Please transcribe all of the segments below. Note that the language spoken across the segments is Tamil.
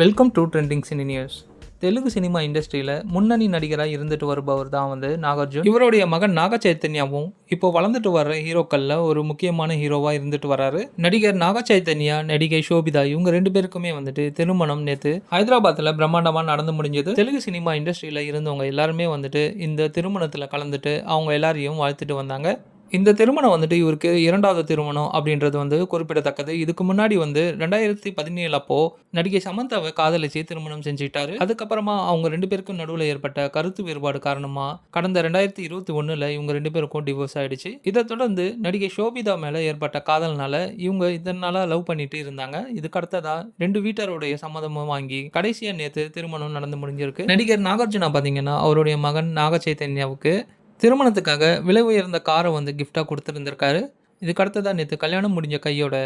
Welcome to trending cine news Telugu cinema இண்டஸ்ட்ரியில் முன்னணி நடிகராக இருந்துட்டு வருபவர் தான் வந்து நாகார்ஜுன். இவருடைய மகன் நாக சைத்தன்யாவும் இப்போ வளர்ந்துட்டு வர்ற ஹீரோக்களில் ஒரு முக்கியமான ஹீரோவாக இருந்துட்டு வராரு. நடிகர் நாக சைத்தன்யா நடிகை ஷோபிதா இவங்க ரெண்டு பேருக்குமே வந்துட்டு திருமணம் நேற்று ஹைதராபாத்தில் பிரம்மாண்டமாக நடந்து முடிஞ்சது. தெலுங்கு சினிமா இண்டஸ்ட்ரியில் இருந்தவங்க எல்லாருமே வந்துட்டு இந்த திருமணத்தில் கலந்துட்டு அவங்க எல்லாரையும் வாழ்த்துட்டு வந்தாங்க. இந்த திருமணம் வந்துட்டு இவருக்கு இரண்டாவது திருமணம் அப்படின்றது வந்து குறிப்பிடத்தக்கது. இதுக்கு முன்னாடி வந்து ரெண்டாயிரத்தி பதினேழு அப்போ நடிகை சமந்தாவை காதலிச்சு திருமணம் செஞ்சுட்டாரு. அதுக்கப்புறமா அவங்க ரெண்டு பேருக்கும் நடுவில் ஏற்பட்ட கருத்து வேறுபாடு காரணமா கடந்த ரெண்டாயிரத்தி இருபத்தி ஒன்றில் இவங்க ரெண்டு பேருக்கும் டிவோர்ஸ் ஆயிடுச்சு. இதை தொடர்ந்து நடிகை சோபிதா மேல ஏற்பட்ட காதல்னால இவங்க இதனால லவ் பண்ணிட்டு இருந்தாங்க. இதுக்கு அடுத்ததா ரெண்டு வீட்டாருடைய சம்மதமும் வாங்கி கடைசியா நேற்று திருமணம் நடந்து முடிஞ்சிருக்கு. நடிகர் நாகார்ஜுனா பாத்தீங்கன்னா அவருடைய மகன் நாக சைத்தன்யாவுக்கு திருமணத்துக்காக விலை உயர்ந்த காரை வந்து கிஃப்டாக கொடுத்துருந்துருக்காரு. இதுக்கு அடுத்ததாக நேற்று கல்யாணம் முடிஞ்ச கையோட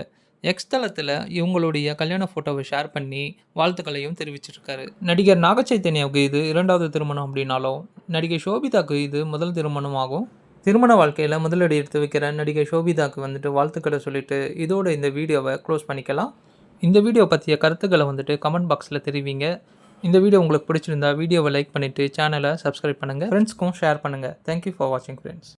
எக்ஸ்தலத்தில் இவங்களுடைய கல்யாண ஃபோட்டோவை ஷேர் பண்ணி வாழ்த்துக்களையும் தெரிவிச்சிருக்காரு. நடிகர் நாகச்சைத்தன்யாவுக்கு இது இரண்டாவது திருமணம் அப்படின்னாலும் நடிகை ஷோபிதாக்கு இது முதல் திருமணம் ஆகும் திருமண வாழ்க்கையில் முதலடி எடுத்து வைக்கிற நடிகை ஷோபிதாக்கு வந்துட்டு வாழ்த்துக்களை சொல்லிட்டு இதோட இந்த வீடியோவை க்ளோஸ் பண்ணிக்கலாம். இந்த வீடியோ பற்றிய கருத்துக்களை வந்துட்டு கமெண்ட் பாக்ஸில் தெரிவிங்க. இந்த வீடியோ உங்களுக்கு பிடிச்சிருந்தா வீடியோவை லைக் பண்ணிவிட்டு சேனலை சப்ஸ்கிரைப் பண்ணுங்கள் ஃப்ரெண்ட்ஸ்க்கும் ஷேர் பண்ணுங்கள் தேங்க்யூ ஃபார் வாட்சிங் ஃப்ரெண்ட்ஸ்